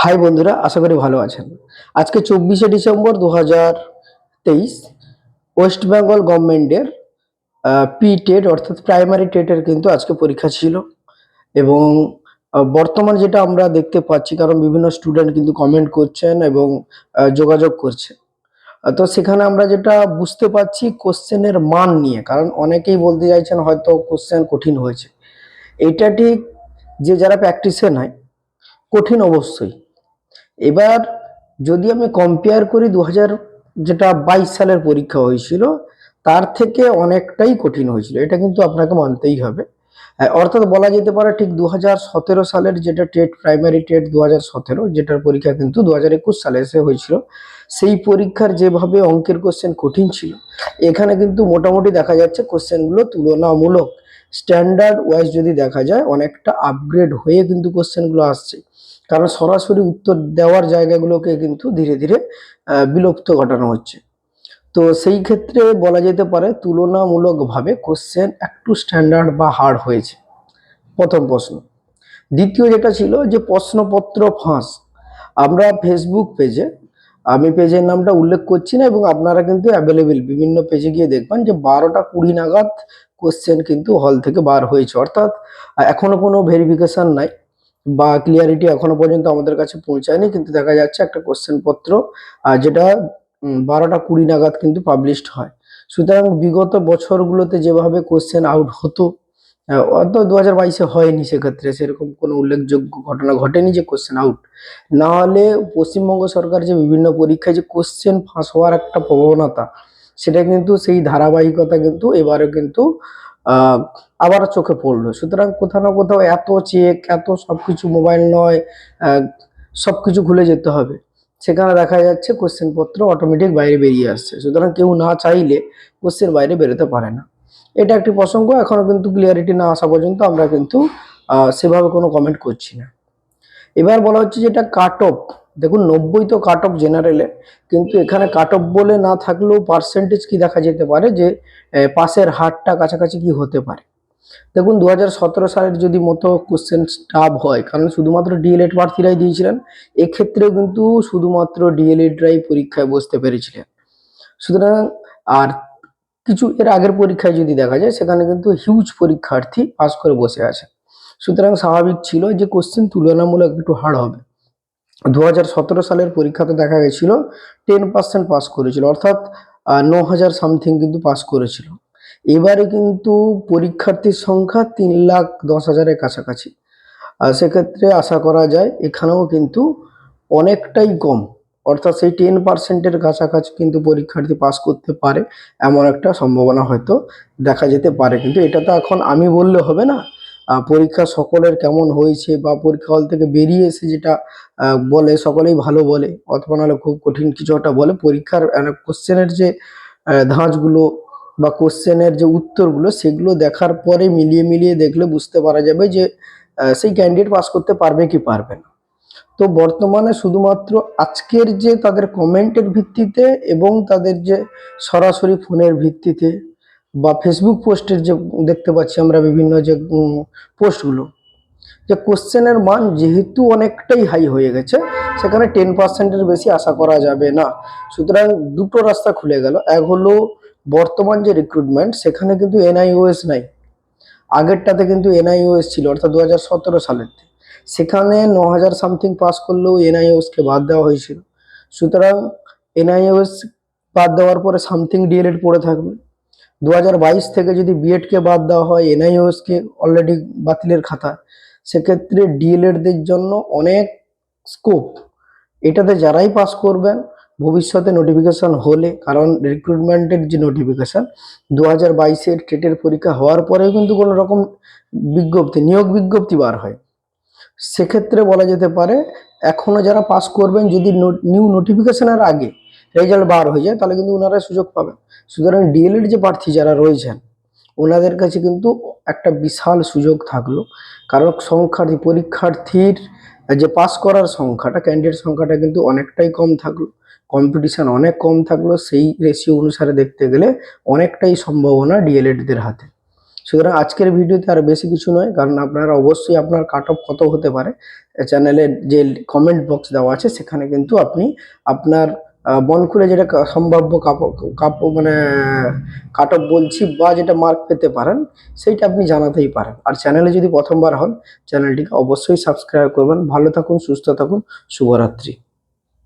High বন্ধুরা আশা করি ভালো আছেন। আজকে চব্বিশে ডিসেম্বর দু হাজার তেইশ ওয়েস্ট বেঙ্গল গভর্নমেন্টের পি টেট অর্থাৎ প্রাইমারি টেটের কিন্তু আজকে পরীক্ষা ছিল। এবং বর্তমান যেটা আমরা দেখতে পাচ্ছি কারণ বিভিন্ন স্টুডেন্ট কিন্তু কমেন্ট করছেন এবং যোগাযোগ করছে। আহ, তো সেখানে আমরা যেটা বুঝতে পারছি কোশ্চেনের মান নিয়ে কারণ অনেকেই বলতে চাইছেন হয়তো কোশ্চেন কঠিন হয়েছে। এটা ঠিক যে যারা প্র্যাকটিসে নাই কঠিন অবশ্যই। এবার যদি আমি কম্পেয়ার করি দু হাজার যেটা বাইশ সালের পরীক্ষা হয়েছিল, তার থেকে অনেকটাই কঠিন হয়েছিল। এটা কিন্তু আপনাকে মানতেই হবে। অর্থাৎ বলা যেতে পারে ঠিক দু সতেরো সালের যেটা টেট প্রাইমারি টেট দু সতেরো, যেটার পরীক্ষা কিন্তু দু হাজার একুশ সালে এসে হয়েছিল, সেই পরীক্ষার যেভাবে অঙ্কের কোশ্চেন কঠিন ছিল, এখানে কিন্তু মোটামুটি দেখা যাচ্ছে কোশ্চেনগুলো তুলনামূলক স্ট্যান্ডার্ড ওয়াইজ যদি দেখা যায়, অনেকটা আপগ্রেড হয়ে কিন্তু কোশ্চেনগুলো আসছে। কারণ সরাসরি উত্তর দেওয়ার জায়গাগুলোকে কিন্তু ধীরে ধীরে বিলুপ্ত ঘটানো হচ্ছে। তো সেই ক্ষেত্রে বলা যেতে পারে তুলনামূলকভাবে কোশ্চেন একটু স্ট্যান্ডার্ড বা হার্ড হয়েছে। প্রথম প্রশ্ন। দ্বিতীয় যেটা ছিল যে প্রশ্নপত্র ফাঁস। আমরা ফেসবুক পেজে আমি পেজের নামটা উল্লেখ করছি না এবং আপনারা কিন্তু অ্যাভেলেবেল বিভিন্ন পেজে গিয়ে দেখবেন যে বারোটা কুড়ি নাগাদ কোশ্চেন কিন্তু হল থেকে বার হয়েছে। অর্থাৎ আহ, এখনও কোনো ভেরিফিকেশান নাই। বা ক্লিয়ারিটি এখনও পর্যন্ত আমাদের কাছে পৌঁছায়নি, কিন্তু দেখা যাচ্ছে একটা কোশ্চেন পত্র যেটা বারোটা কুড়ি নাগাদ কিন্তু পাবলিশড হয়। সুতরাং বিগত বছরগুলোতে যেভাবে কোশ্চেন আউট হতো অত দু হাজার বাইশে হয়নি সেক্ষেত্রে, সেরকম কোনো উল্লেখযোগ্য ঘটনা ঘটেনি যে কোশ্চেন আউট না হলে পশ্চিমবঙ্গ সরকার যে বিভিন্ন পরীক্ষায় যে কোশ্চেন ফাঁস হওয়ার একটা প্রবণতা, সেটা কিন্তু সেই ধারাবাহিকতা কিন্তু এবারে কিন্তু আবার চোখে পড়ল। সুতরাং কোথাও না কোথাও এত চেক এত সবকিছু মোবাইল নয় সব কিছু খুলে যেতে হবে। সেখানে দেখা যাচ্ছে কোশ্চেন পত্র অটোমেটিক বাইরে বেরিয়ে আসছে। সুতরাং কেউ না চাইলে কোশ্চেন বাইরে বেরোতে পারে না। এটা একটি প্রসঙ্গ এখনও কিন্তু ক্লিয়ারিটি না আসা পর্যন্ত আমরা কিন্তু সেভাবে কোনো কমেন্ট করছি না। এবার বলা হচ্ছে যেটা কাট অফ দেখুন, নব্বই তো কাট অফ জেনারেলে কিন্তু এখানে কাট অফ বলে না থাকলেও পার্সেন্টেজ কি দেখা যেতে পারে যে পাশের হারটা কাছাকাছি কি হতে পারে। দেখুন দু হাজার সতেরো সালের যদি মতো কোশ্চেন স্টাফ হয়, কারণ শুধুমাত্র ডিএলএড প্রার্থীরাই দিয়েছিলেন, এক্ষেত্রেও কিন্তু শুধুমাত্র ডিএলএডরাই পরীক্ষায় বসতে পেরেছিলেন। সুতরাং, আর কিছু এর আগের পরীক্ষায় যদি দেখা যায়, সেখানে কিন্তু হিউজ পরীক্ষার্থী পাস করে বসে আছে। সুতরাং স্বাভাবিক ছিল যে কোশ্চেন তুলনামূলক একটু হার্ড হবে। দু হাজার সতেরো সালের পরীক্ষাতে দেখা গেছিল টেন পার্সেন্ট পাস করেছিল, অর্থাৎ ন হাজার সামথিং কিন্তু পাস করেছিল। এবারে কিন্তু পরীক্ষার্থীর সংখ্যা তিন লাখ দশ হাজারের কাছাকাছি। সেক্ষেত্রে আশা করা যায় এখানেও কিন্তু অনেকটাই কম, অর্থাৎ সেই টেন পার্সেন্টের কাছাকাছি কিন্তু পরীক্ষার্থী পাস করতে পারে, এমন একটা সম্ভাবনা হয়তো দেখা যেতে পারে। কিন্তু এটা তো এখন আমি বললে হবে না। পরীক্ষা সকলের কেমন হয়েছে বা পরীক্ষা হল থেকে বেরিয়ে এসে যেটা বলে সকলেই ভালো বলে, অথবা নাহলে খুব কঠিন কিছু একটা বলে, পরীক্ষার কোশ্চেনের যে ধাঁচগুলো বা কোশ্চেনের যে উত্তরগুলো, সেগুলো দেখার পরে মিলিয়ে মিলিয়ে দেখলে বুঝতে পারা যাবে যে সেই ক্যান্ডিডেট পাস করতে পারবে কি পারবে না। তো বর্তমানে শুধুমাত্র আজকের যে তাদের কমেন্টের ভিত্তিতে এবং তাদের যে সরাসরি ফোনের ভিত্তিতে বা ফেসবুক পোস্টের যে দেখতে পাচ্ছি আমরা বিভিন্ন যে পোস্টগুলো, যে কোশ্চেনের মান যেহেতু অনেকটাই হাই হয়ে গেছে, সেখানে টেন পার্সেন্টের বেশি আশা করা যাবে না। সুতরাং দুটো রাস্তা খুলে গেল। এক হলো বর্তমান যে রিক্রুটমেন্ট সেখানে কিন্তু এনআইওএস নাই। আগেরটাতে কিন্তু এনআইওএস ছিল, অর্থাৎ দু হাজার সতেরো সালের সেখানে ন হাজার সামথিং পাস করলেও এনআইওএসকে বাদ দেওয়া হয়েছিল। সুতরাং এনআইওএস বাদ দেওয়ার পরে সামথিং ডিএলএড পড়ে থাকবে। দু হাজার বাইশ থেকে যদি বিএডকে বাদ দেওয়া হয় এনআইওএসকে অলরেডি বাতিলের খাতা, সেক্ষেত্রে ডিএলএডদের জন্য অনেক স্কোপ এটাতে যারাই পাস করবেন, ভবিষ্যতে নোটিফিকেশন হলে, কারণ রিক্রুটমেন্টের যে নোটিফিকেশান দু হাজার বাইশের টেটের পরীক্ষা হওয়ার পরেও কিন্তু কোনো রকম বিজ্ঞপ্তি, নিয়োগ বিজ্ঞপ্তি বার হয়। সেক্ষেত্রে বলা যেতে পারে এখনও যারা পাস করবেন, যদি নিউ নোটিফিকেশনের আগে রেজাল্ট বার হয়ে যায়, তাহলে কিন্তু ওনারা সুযোগ পাবেন। সুতরাং ডিএলএড যে প্রার্থী যারা রয়েছেন ওনাদের কাছে কিন্তু একটা বিশাল সুযোগ থাকল। কারণ সংখ্যার্থী, পরীক্ষার্থীর যে পাস করার সংখ্যাটা ক্যান্ডিডেট সংখ্যাটা কিন্তু অনেকটাই কম থাকল। কম্পিটিশান অনেক কম থাকল, সেই রেশিও অনুসারে দেখতে গেলে অনেকটাই সম্ভাবনা ডিএলএডদের হাতে। সুতরাং আজকের ভিডিওতে আর বেশি কিছু নয়, কারণ আপনারা অবশ্যই আপনার কাট অফ কত হতে পারে চ্যানেলের যে কমেন্ট বক্স দেওয়া আছে, সেখানে কিন্তু আপনি আপনার বন খুলে যেটা সম্ভাব্য কাপ মানে কাট অফ বলছি বা যেটা মার্ক পেতে পারেন, সেইটা আপনি জানাতেই পারেন। আর চ্যানেলে যদি প্রথমবার হন চ্যানেলটিকে অবশ্যই সাবস্ক্রাইব করবেন। ভালো থাকুন, সুস্থ থাকুন, শুভরাত্রি।